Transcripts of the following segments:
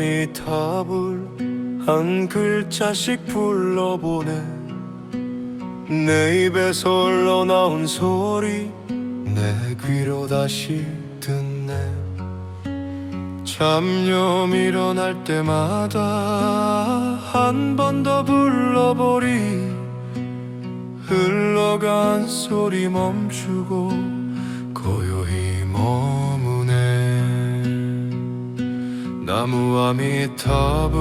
아미타불 한 글자씩 불러보네. 내 입에서 흘러나온 소리 내 귀로 다시 듣네. 잡념 일어날 때마다 한 번 더 불러보리. 흘러간 소리 멈추고 고요히 머 나무 아미타불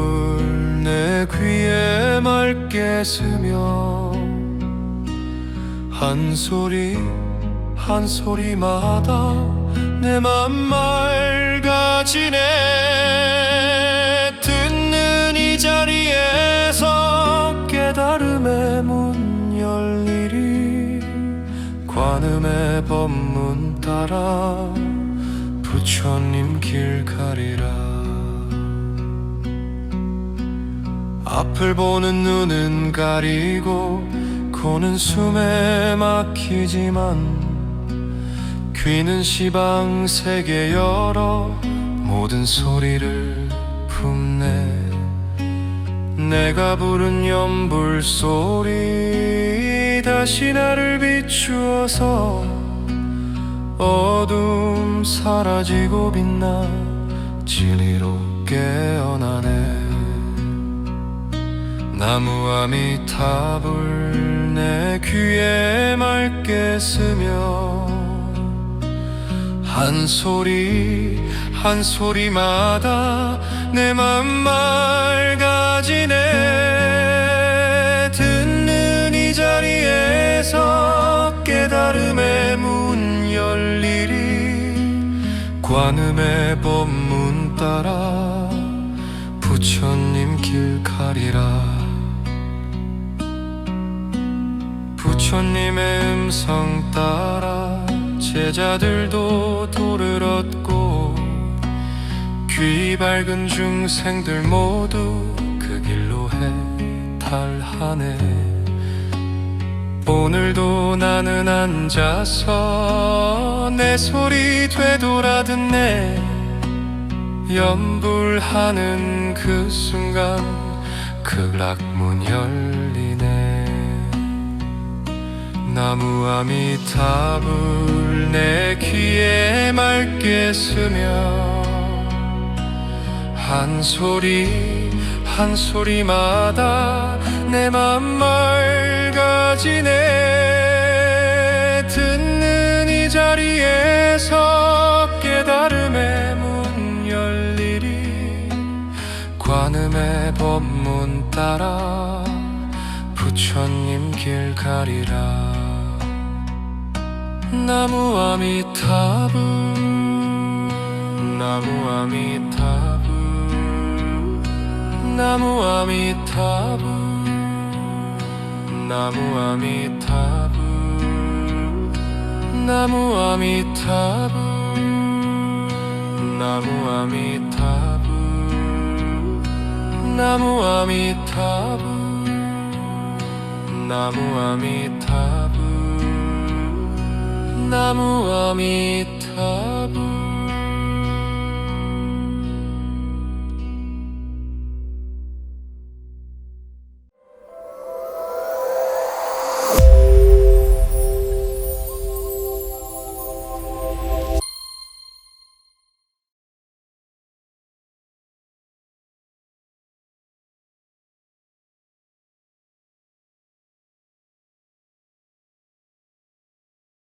내 귀에 맑게 스며 한 소리 한 소리마다 내 맘 맑아지네. 듣는 이 자리에서 깨달음의 문 열리리. 관음의 법문 따라 부처님 길 가리라 앞을 보는 눈은 가리고 코는 숨에 막히지만 귀는 시방 세계 열어 모든 소리를 품네. 내가 부른 연불 소리 다시 나를 비추어서 어둠 사라지고 빛나 진리로 깨어나네 나무 아미타불 내 귀에 맑게 스며 한 소리 한 소리마다 내 맘 맑아지네. 듣는 이 자리에서 깨달음의 문 열리리. 관음의 법문 따라 부처님 길 가리라 부처님의 음성 따라 제자들도 도를 얻고 귀 밝은 중생들 모두 그 길로 해탈하네. 오늘도 나는 앉아서 내 소리 되돌아 듣네. 연불하는 그 순간 극락문 열리네 나무 아미타불 내 귀에 맑게 스며 한 소리 한 소리마다 내 맘 맑아지네 듣는 이 자리에서 깨달음의 문 열리리. 관음의 법문 따라 부처님 길 가리라. 나무 아미타불 나무 아미타불 나무 아미타불 나무 아미타불 나무 아미타불 나무 아미타불 나무 아미타불 나무 아미타불 나무 아미타불